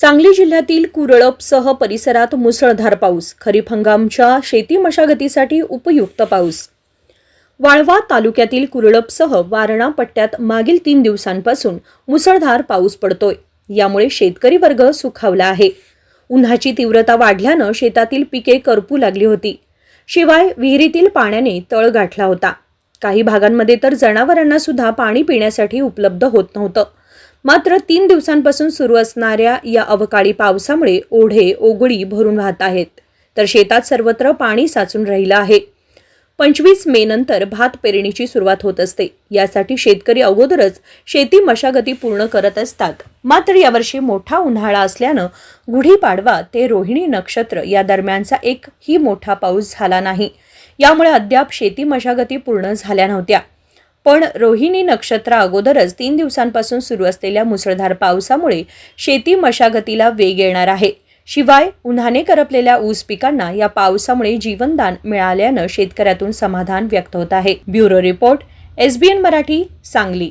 सांगली जिल्ह्यातील कुरळपसह परिसरात मुसळधार पाऊस खरीप हंगामच्या शेती मशागतीसाठी उपयुक्त पाऊस. वाळवा तालुक्यातील कुरळपसह वारणा पट्ट्यात मागील तीन दिवसांपासून मुसळधार पाऊस पडतोय. यामुळे शेतकरी वर्ग सुखावला आहे. उन्हाची तीव्रता वाढल्यानं शेतातील पिके करपू लागली होती. शिवाय विहिरीतील पाण्याने तळ गाठला होता. काही भागांमध्ये तर जनावरांना सुद्धा पाणी पिण्यासाठी उपलब्ध होत नव्हतं. मात्र तीन दिवसांपासून सुरू असणाऱ्या या अवकाळी पावसामुळे ओढे ओगळी भरून वाहत आहेत. तर शेतात सर्वत्र पाणी साचून राहिलं आहे. पंचवीस मे नंतर भात पेरणीची सुरुवात होत असते. यासाठी शेतकरी अगोदरच शेती मशागती पूर्ण करत असतात. मात्र यावर्षी मोठा उन्हाळा असल्यानं गुढीपाडवा ते रोहिणी नक्षत्र या दरम्यानचा एकही मोठा पाऊस झाला नाही. यामुळे अद्याप शेती मशागती पूर्ण झाल्या नव्हत्या. पण रोहिणी नक्षत्रा अगोदरच तीन दिवसांपासून सुरू असलेल्या मुसळधार पावसामुळे शेती मशागतीला वेग येणार आहे. शिवाय उन्हाने करपलेल्या ऊस पिकांना या पावसामुळे जीवनदान मिळाल्यानं शेतकऱ्यातून समाधान व्यक्त होत आहे. Bureau report SBN Marathi Sangli.